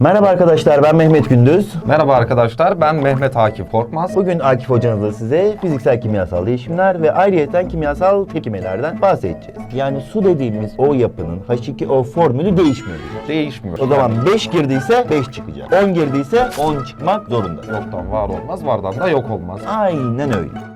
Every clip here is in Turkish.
Merhaba arkadaşlar ben Mehmet Gündüz. Merhaba arkadaşlar, ben Mehmet Akif Korkmaz. Bugün Akif hocanızla size fiziksel kimyasal değişimler ve ayrıyeten kimyasal tepkimelerden bahsedeceğiz. Yani su dediğimiz o yapının H2O formülü değişmiyor. Değişmiyor. O zaman 5 girdiyse 5 çıkacak. 10 girdiyse 10 çıkmak zorunda. Yoktan var olmaz, vardan da yok olmaz. Aynen öyle.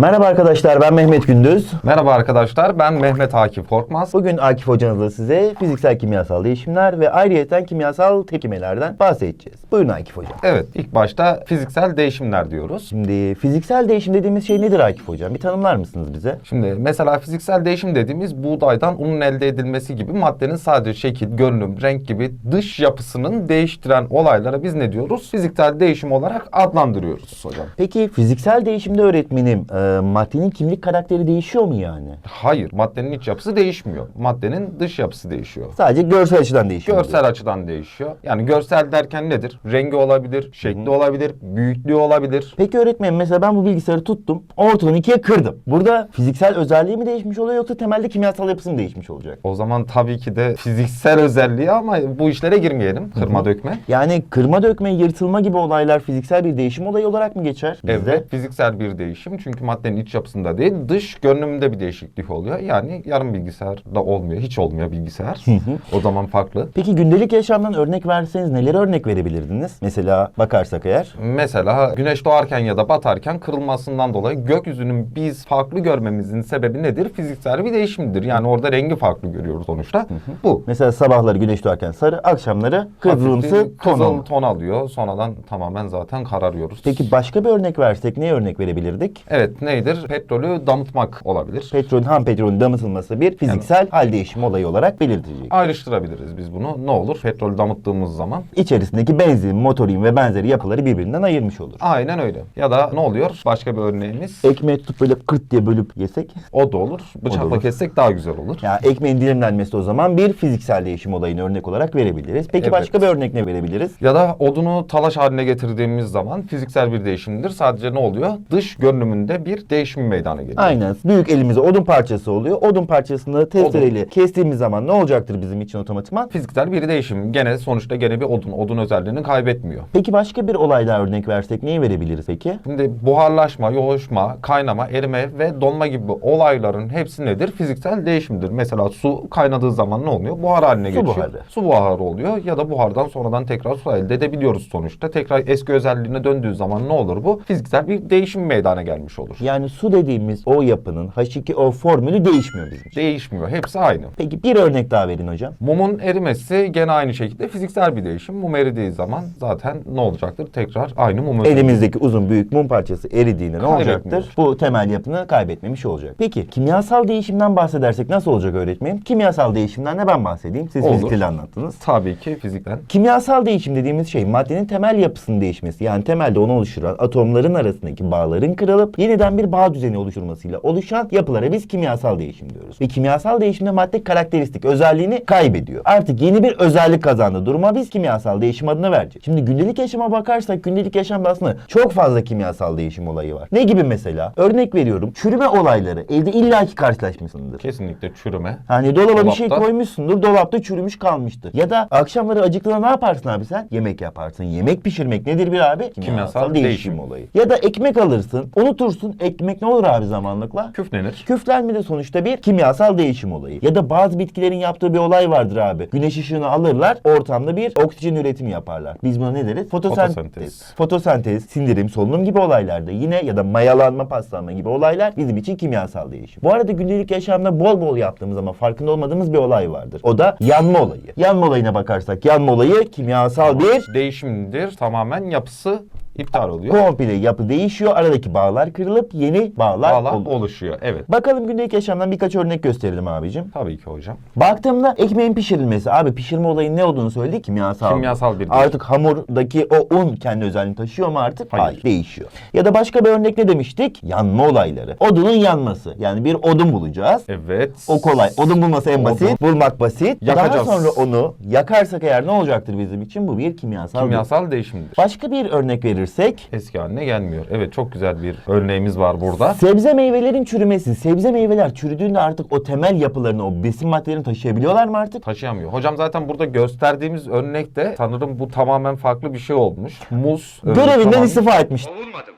Merhaba arkadaşlar ben Mehmet Gündüz. Merhaba arkadaşlar, ben Mehmet Akif Korkmaz. Bugün Akif hocanızla size fiziksel kimyasal değişimler ve ayrıyeten kimyasal tepkimelerden bahsedeceğiz. Buyurun Akif hocam. Evet, ilk başta fiziksel değişimler diyoruz. Şimdi fiziksel değişim dediğimiz şey nedir Akif hocam? Bir tanımlar mısınız bize? Şimdi mesela fiziksel değişim dediğimiz buğdaydan unun elde edilmesi gibi maddenin sadece şekil, görünüm, renk gibi dış yapısının değiştiren olaylara biz ne diyoruz? Fiziksel değişim olarak adlandırıyoruz hocam. Peki fiziksel değişimde öğretmenim e, maddenin kimlik karakteri değişiyor mu yani? Hayır, maddenin iç yapısı değişmiyor. Maddenin dış yapısı değişiyor. Sadece görsel açıdan değişiyor. Görsel açıdan değişiyor. Yani görsel derken nedir? Rengi olabilir, şekli olabilir, büyüklüğü olabilir. Peki öğretmenim mesela ben bu bilgisayarı tuttum, ortadan ikiye kırdım. Burada fiziksel özelliği mi değişmiş oluyor yoksa temelde kimyasal yapısı mı değişmiş olacak? O zaman tabii ki de fiziksel özelliği ama bu işlere girmeyelim. Kırma dökme. Yani kırma dökme, yırtılma gibi olaylar fiziksel bir değişim olayı olarak mı geçer bizde? Evet, fiziksel bir değişim. Çünkü maddenin iç yapısında değil, dış görünümünde bir değişiklik oluyor. Yani yarım bilgisayarda olmuyor, hiç olmuyor bilgisayar. o zaman farklı. Peki gündelik yaşamdan örnek verseniz nelere örnek verebilirdiniz? Mesela bakarsak eğer. Mesela güneş doğarken ya da batarken kırılmasından dolayı gökyüzünün biz farklı görmemizin sebebi nedir? Fiziksel bir değişimdir. Yani orada rengi farklı görüyoruz sonuçta. Bu. Mesela sabahları güneş doğarken sarı, akşamları kızılımsı ton kızıl ton alıyor. Sonradan tamamen zaten kararıyoruz. Peki başka bir örnek versek neye örnek verebilirdik? Evet neydir? Petrolü damıtmak olabilir. Petrolün, ham petrolün damıtılması bir fiziksel hal değişimi olayı olarak belirtecek. Ayrıştırabiliriz biz bunu. Ne olur? Petrolü damıttığımız zaman. İçerisindeki benzin, motorin ve benzeri yapıları birbirinden ayırmış olur. Aynen öyle. Ya da ne oluyor? Başka bir örneğimiz. Ekmeği tutup böyle kırt diye bölüp yesek. O da olur. Bıçakla olur. kessek daha güzel olur. Ya ekmeğin dilimlenmesi o zaman bir fiziksel değişim olayını örnek olarak verebiliriz. Peki Evet. başka bir örnek ne verebiliriz? Ya da odunu talaş haline getirdiğimiz zaman fiziksel bir değişimdir. Sadece ne oluyor? Dış görünümünde bir değişim meydana geliyor. Aynen. Büyük elimize odun parçası oluyor. Odun parçasını testereyle kestiğimiz zaman ne olacaktır bizim için otomatikman? Fiziksel bir değişim. Gene sonuçta gene bir odun. Odun özelliğini kaybetmiyor. Peki başka bir olaydan örnek versek neyi verebiliriz peki? Şimdi buharlaşma, yoğuşma, kaynama, erime ve donma gibi olayların hepsi nedir? Fiziksel değişimdir. Mesela su kaynadığı zaman ne oluyor? Buhar haline Su geçiyor. buharı. Su buharı oluyor ya da buhardan sonradan tekrar su elde edebiliyoruz sonuçta. Tekrar eski özelliğine döndüğü zaman ne olur bu? Fiziksel bir değişim meydana gelmiş olur. Yani su dediğimiz o yapının H2O formülü değişmiyor bizim için. Değişmiyor. Hepsi aynı. Peki bir örnek daha verin hocam. Mumun erimesi gene aynı şekilde fiziksel bir değişim. Mum eridiği zaman zaten ne olacaktır? Tekrar aynı mum. Elimizdeki uzun büyük mum parçası eridiğinde ne Kaybetmiyor. olacaktır? Bu temel yapını kaybetmemiş olacak. Peki kimyasal değişimden bahsedersek nasıl olacak öğretmenim? Kimyasal değişimden de ben bahsedeyim. Siz Olur. fizik dili anlattınız. Tabii ki fizikten. Kimyasal değişim dediğimiz şey maddenin temel yapısının değişmesi. Yani temelde onu oluşturan atomların arasındaki bağların kırılıp yeniden bir bağ düzeni oluşturmasıyla oluşan yapılara biz kimyasal değişim diyoruz. Ve kimyasal değişimde madde karakteristik özelliğini kaybediyor. Artık yeni bir özellik kazandı. Duruma biz kimyasal değişim adını vereceğiz. Şimdi gündelik yaşama bakarsak gündelik yaşamda aslında çok fazla kimyasal değişim olayı var. Ne gibi mesela? Örnek veriyorum. Çürüme olayları. Evde illaki karşılaşmışsındır. Kesinlikle çürüme. Hani dolaba bir şey Dolapta. koymuşsundur, dolapta çürümüş kalmıştır. Ya da akşamları acıktığında ne yaparsın abi sen? Yemek yaparsın. Yemek pişirmek nedir bir abi? Kimyasal değişim, değişim. olayı. Ya da ekmek alırsın, unutursun. Ekmek ne olur abi zamanlıkla? Küflenir. Küflenme de sonuçta bir kimyasal değişim olayı. Ya da bazı bitkilerin yaptığı bir olay vardır abi. Güneş ışığını alırlar, ortamda bir oksijen üretimi yaparlar. Biz buna ne deriz? Fotosentez. Fotosentez. Fotosentez, sindirim, solunum gibi olaylarda yine ya da mayalanma, paslanma gibi olaylar bizim için kimyasal değişim. Bu arada gündelik yaşamda bol bol yaptığımız ama farkında olmadığımız bir olay vardır. O da yanma olayı. Yanma olayına bakarsak yanma olayı kimyasal bir Değişimdir. Tamamen yapısı iptal oluyor. komple yapı değişiyor. Aradaki bağlar kırılıp yeni bağlar, Bağlar oluyor. oluşuyor. Evet. Bakalım gündelik yaşamdan birkaç örnek gösterelim abicim. Tabii ki hocam. Baktığımda ekmeğin pişirilmesi. Abi pişirme olayının ne olduğunu söyledik. Kimyasal. Kimyasal bir. Artık hamurdaki o un kendi özelliğini taşıyor mu artık? Hayır. Değişiyor. Ya da başka bir örnek ne demiştik? Yanma olayları. Odunun yanması. Yani bir odun bulacağız. Evet. O kolay. Odun bulması en basit. Odun. Bulmak basit. Yakacağız. Daha sonra onu yakarsak eğer ne olacaktır bizim için? Bu bir kimyasal. Kimyasal değişimdir. Başka bir örnek verirsek verirsek Eski haline gelmiyor. Evet çok güzel bir örneğimiz var burada. Sebze meyvelerin çürümesi. Sebze meyveler çürüdüğünde artık o temel yapılarını, o besin maddelerini taşıyabiliyorlar mı artık? Taşıyamıyor. Hocam zaten burada gösterdiğimiz örnekte sanırım bu tamamen farklı bir şey olmuş. Muz. e, Görevinden istifa etmiş. Kovulmadım.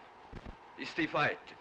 İstifa ettim.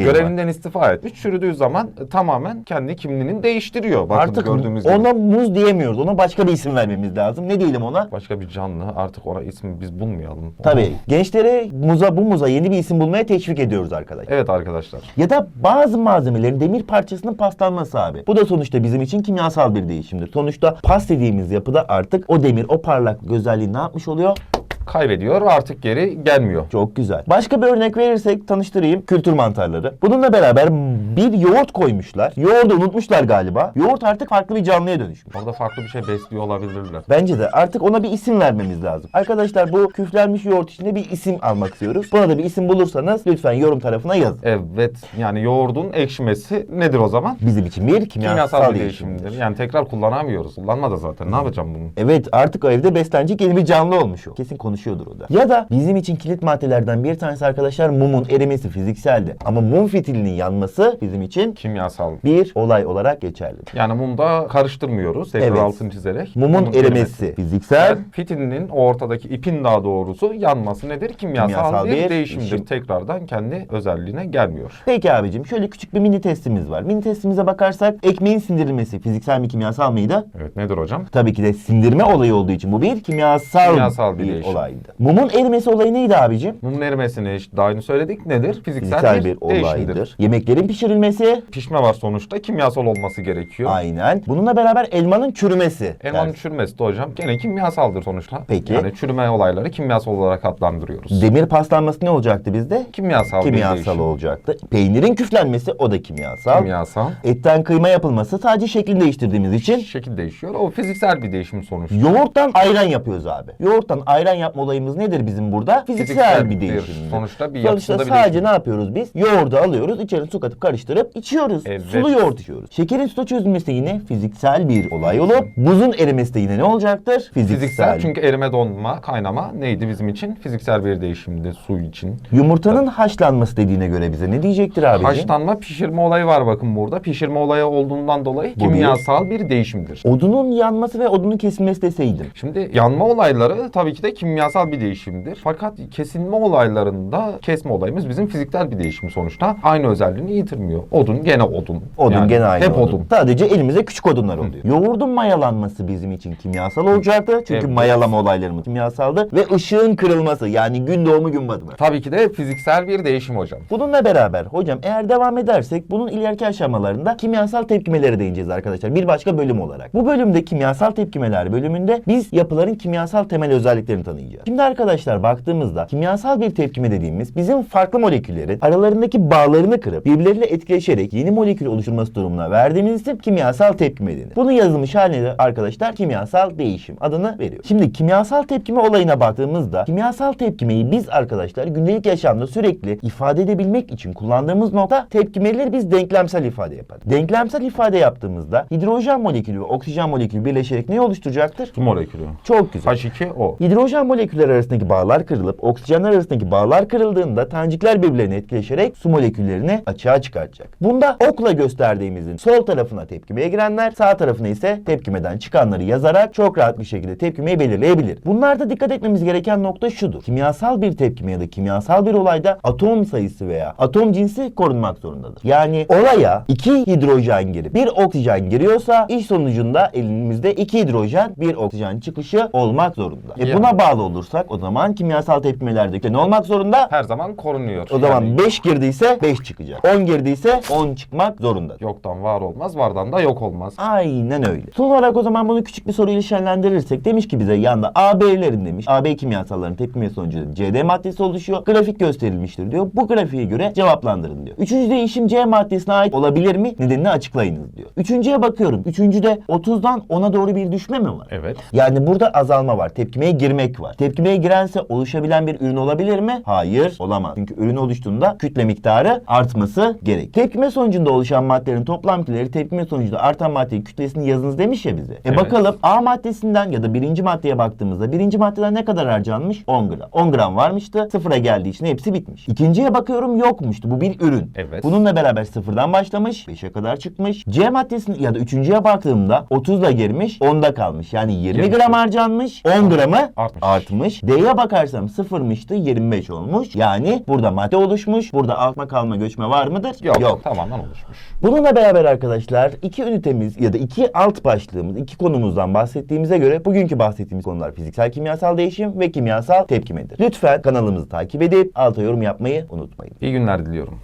Artık. Görevinden istifa etmiş. Çürüdüğü zaman e, tamamen kendi kimliğini değiştiriyor. Bakın Artık gördüğümüz gibi. ona muz diyemiyoruz. Ona başka bir isim vermemiz lazım. Ne diyelim ona? Başka bir canlı artık ona ismi biz bulmayalım. Tabii. Gençlere muza bu muza yeni bir isim bulmaya teşvik ediyoruz arkadaşlar. Evet arkadaşlar. Ya da bazı malzemelerin demir parçasının paslanması abi. Bu da sonuçta bizim için kimyasal bir değişimdir. Sonuçta pas dediğimiz yapıda artık o demir, o parlaklık özelliği ne yapmış oluyor? Kaybediyor artık geri gelmiyor. Çok güzel. Başka bir örnek verirsek tanıştırayım. Kültür mantarları. Bununla beraber bir yoğurt koymuşlar. Yoğurdu unutmuşlar galiba. Yoğurt artık farklı bir canlıya dönüşmüş. Orada farklı bir şey besliyor olabilirler. Bence de artık ona bir isim vermemiz lazım. Arkadaşlar bu küflenmiş yoğurt içinde bir isim almak istiyoruz. Buna da bir isim bulursanız lütfen yorum tarafına yazın. Evet yani yoğurdun ekşimesi nedir o zaman? Bizim için bir kimyasal, Kimyasal bir değişimdir. Yani tekrar kullanamıyoruz. Kullanma da zaten. Ne yapacağım bunu? Evet artık o evde beslenecek yeni bir canlı olmuş o. Kesin konuşuyordur o da. Ya da bizim için kilit maddelerden bir tanesi arkadaşlar mumun erimesi fizikseldi. Ama mum fitilinin yanması bizim için Kimyasal. bir olay olarak geçerli. Yani mumda karıştırmıyoruz. Tekrar Evet. altını çizerek. Mumun erimesi fiziksel, Yani fitilinin o ortadaki ipin daha doğrusu yanması nedir? Kimyasal, Kimyasal bir, bir değişimdir. değişim. Tekrardan kendi özelliğine gelmiyor. Peki abicim şöyle küçük bir mini testimiz var. Mini testimize bakarsak ekmeğin sindirilmesi fiziksel mi kimyasal mıydı? Evet nedir hocam? Tabii ki de sindirme olayı olduğu için bu bir kimyasal, Kimyasal bir bir, değişim. Olaydı. Mumun erimesi olayı neydi abicim? Mumun erimesini işte daha önce söyledik. Nedir? Fiziksel, Fiziksel bir, bir olaydır. Yemeklerin pişirilmesi Pişme var sonuçta. Kimyasal olması gerekiyor. aynen. Bununla beraber elmanın çürümesi. Elmanın Ters. çürümesi de hocam gene kimyasaldır sonuçta. Peki. Yani çürüme olayları kimyasal olarak adlandırıyoruz. Demir paslanması ne olacaktı bizde? kimyasal, Kimyasal olacaktı. Peynirin küflenmesi o da kimyasal. Kimyasal. Etten kıyma yapılması sadece şeklini değiştirdiğimiz için Şekil değişiyor. O fiziksel bir değişim sonuçta. yoğurttan ayran yapıyoruz abi. Yoğurttan ayran yapma olayımız nedir bizim burada? Fiziksel, bir değişim. Sonuçta bir Sonuçta bir sadece değişim. ne yapıyoruz biz? Yoğurdu alıyoruz, içerisine su katıp karıştırıp içiyoruz. Evet. Sulu yoğurt içiyoruz. Şekerin suda çözülmesi yine fiziksel bir olay olup buzun erimesi de yine ne olacaktır? Fiziksel. Fiziksel çünkü erime donma, kaynama neydi bizim için? Fiziksel bir değişimdi su için. Yumurtanın haşlanması dediğine göre bize ne diyecektir abiciğim? Haşlanma pişirme olayı var bakın burada. Pişirme olayı olduğundan dolayı Bu kimyasal bir değişimdir. Odunun yanması ve odunun kesilmesi deseydim. Şimdi yanma olayları tabii ki de kimyasal bir değişimdir. Fakat kesilme olaylarında kesme olayımız bizim fiziksel bir değişim sonuçta. Aynı özelliğini yitirmiyor. Odun gene odun. Odun Yani gene aynı Hep odun. Sadece elimize küçük odunlar oluyor. Yoğurdun mayalanması bizim için kimyasal olacaktı. Çünkü Evet. mayalama olaylarımız kimyasaldı. Ve ışığın kırılması yani gün doğumu gün batımı. Tabii ki de fiziksel bir değişim hocam. Bununla beraber hocam eğer devam edersek bunun ileriki aşamalarında kimyasal tepkimelere değineceğiz arkadaşlar. Bir başka bölüm olarak. Bu bölümde kimyasal tepkimeler bölümünde biz yapıların kimyasal temel özelliklerini tanıyacağız. Şimdi arkadaşlar baktığımızda kimyasal bir tepkime dediğimiz bizim farklı moleküllerin aralarındaki bağlarını kırıp birbirleriyle etkileşerek yeni molekül oluşturması durumuna verdiğimiz isim kimyasal tepkime denir. Bunu yazılmış haline de arkadaşlar kimyasal değişim adını veriyor. Şimdi kimyasal tepkime olayına baktığımızda kimyasal tepkimeyi biz arkadaşlar gündelik yaşamda sürekli ifade edebilmek için kullandığımız nokta tepkimeleri biz denklemsel ifade yaparız. Denklemsel ifade yaptığımızda hidrojen molekülü ve oksijen molekülü birleşerek ne oluşturacaktır? Su molekülü. Çok güzel. H2O. Hidrojen molekülleri arasındaki bağlar kırılıp oksijenler arasındaki bağlar kırıldığında tanecikler birbirlerine etkileşerek su moleküllerini açığa çıkartacak. Bunda okla gösterdiğimizin sol tarafına tepkimeye girenler, sağ tarafına ise tepkimeden çıkanları yazarak çok rahat bir şekilde tepkimeyi belirleyebilir. Bunlarda dikkat etmemiz gereken nokta şudur. Kimyasal bir tepkime ya da kimyasal bir olayda atom sayısı veya atom cinsi korunmak zorundadır. Yani olaya iki hidrojen girip bir oksijen giriyorsa iş sonucunda elimizde iki hidrojen bir oksijen çıkışı olmak zorunda. E buna bağlı olursak o zaman kimyasal tepkimelerde işte ne olmak zorunda? Her zaman korunuyor. O zaman Yani 5 girdiyse 5 çıkacak. 10 girdiyse 10 çıkmak zorunda. yoktan var olmaz, vardan da yok olmaz. Aynen öyle. Son olarak o zaman bunu küçük bir soruyla şenlendirirsek demiş ki bize yanda AB'lerin demiş. AB kimyasalların tepkime sonucu CD maddesi oluşuyor. Grafik gösterilmiştir diyor. Bu grafiğe göre cevaplandırın diyor. Üçüncü değişim C maddesine ait olabilir mi? Nedenini açıklayınız diyor. Üçüncüye bakıyorum. Üçüncüde 30'dan 10'a doğru bir düşme mi var? Evet. Yani burada azalma var. Tepkimeye girmek var. Tepkimeye girense oluşabilen bir ürün olabilir mi? Hayır, olamaz. Çünkü ürün oluştuğunda kütle miktarı artması gerek. Tepkime sonucunda oluşan maddelerin toplam kütleleri tepkime sonucunda artan maddenin kütlesini yazınız demiş ya bize. E Evet. bakalım A maddesinden ya da birinci maddeye baktığımızda birinci maddeden ne kadar harcanmış? 10 gram. 10 gram varmıştı. Sıfıra geldiği için hepsi bitmiş. İkinciye bakıyorum yokmuştu. Bu bir ürün. Evet. Bununla beraber sıfırdan başlamış. 5'e kadar çıkmış. C maddesinin ya da üçüncüye baktığımda 30'da girmiş. 10'da kalmış. Yani 20 Girmiş. gram harcanmış. 10 gramı Artmış. artmış. D'ye bakarsam sıfırmıştı. 25 olmuş. Yani burada madde oluşmuş. Burada artma kalma göçme var mıdır? Yok, tamamen oluşmuş. Bununla beraber arkadaşlar iki ünitemiz ya da iki alt başlığımız, iki konumuzdan bahsettiğimize göre bugünkü bahsettiğimiz konular fiziksel kimyasal değişim ve kimyasal tepkimedir. Lütfen kanalımızı takip edip alta yorum yapmayı unutmayın. İyi günler diliyorum.